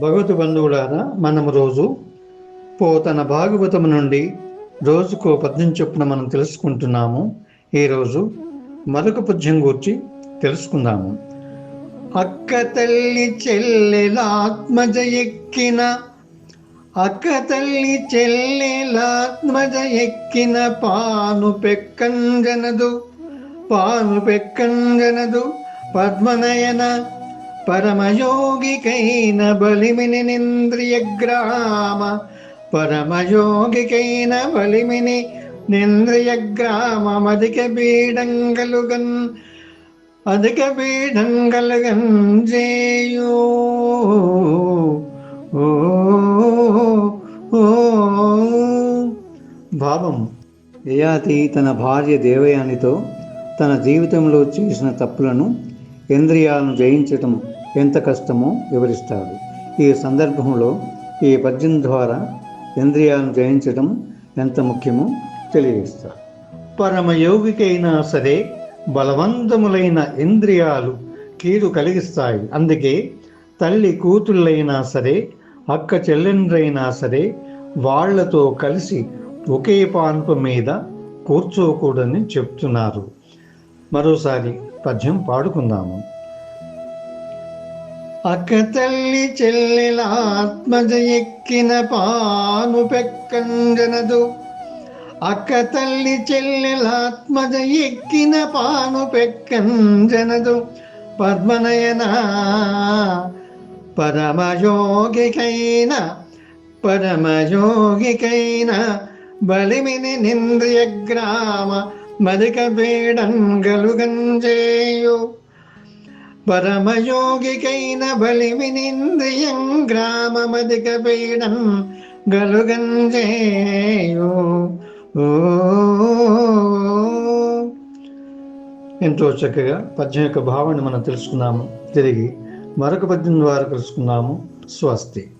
భగవత్ బంధువులారా మనం రోజు పోతన భాగవతము నుండి రోజుకో పద్యం చొప్పున మనం తెలుసుకుంటున్నాము. ఈరోజు మరొక పద్యం గురించి తెలుసుకుందాము. అక్క తల్లి చెల్లెలాత్మజ ఎక్కిన అక్క తల్లి చెల్లెలాత్మజ ఎక్కిన పాను పెక్కంజనదు పాను పెక్కంజనదు పద్మనయన పరమయోగికైన బలిమిని నింద్రియగ్రామ పరమయోగికైన బలిమిని నింద్రియ గ్రామమధిక బీడంగలుగన్ అధిక బీడంగలుగన్ చేయు ఓ ఓ భావం యయాతి తన భార్య దేవయానితో తన జీవితంలో చేసిన తప్పులను ఇంద్రియాలను జయించటం ఎంత కష్టమో వివరిస్తాడు. ఈ సందర్భంలో ఈ పద్యం ద్వారా ఇంద్రియాలను జయించడం ఎంత ముఖ్యమో తెలియజేస్తాడు. పరమయోగికైనా సరే బలవంతములైన ఇంద్రియాలు కీడు కలిగిస్తాయి. అందుకే తల్లి కూతుళ్ళైనా సరే అక్క చెల్లెండ్రైనా సరే వాళ్ళతో కలిసి ఒకే పాన్పు మీద కూర్చోకూడదని చెప్తున్నారు. మరోసారి పద్యం పాడుకుందాము. అక్క తల్లి చెల్లెల ఆత్మజ ఎక్కిన పాను పెక్కంజనదు అక్క తల్లి చెల్లెల ఆత్మజ ఎక్కిన పాను పెక్కంజనదు పద్మనయన పరమయోగికైన పరమయోగికైన బలిమిని నింద్రియ గ్రామ మదిక వేడంగలుగంజేయు పరమయోగికైన బలిమినింద్రియం గ్రామమధిక పీడం గలుగంజేయో ఓ. ఎంతో చక్కగా పద్యం యొక్క భావాన్ని మనం తెలుసుకున్నాము. తిరిగి మరొక పద్యం ద్వారా తెలుసుకున్నాము. స్వస్తి.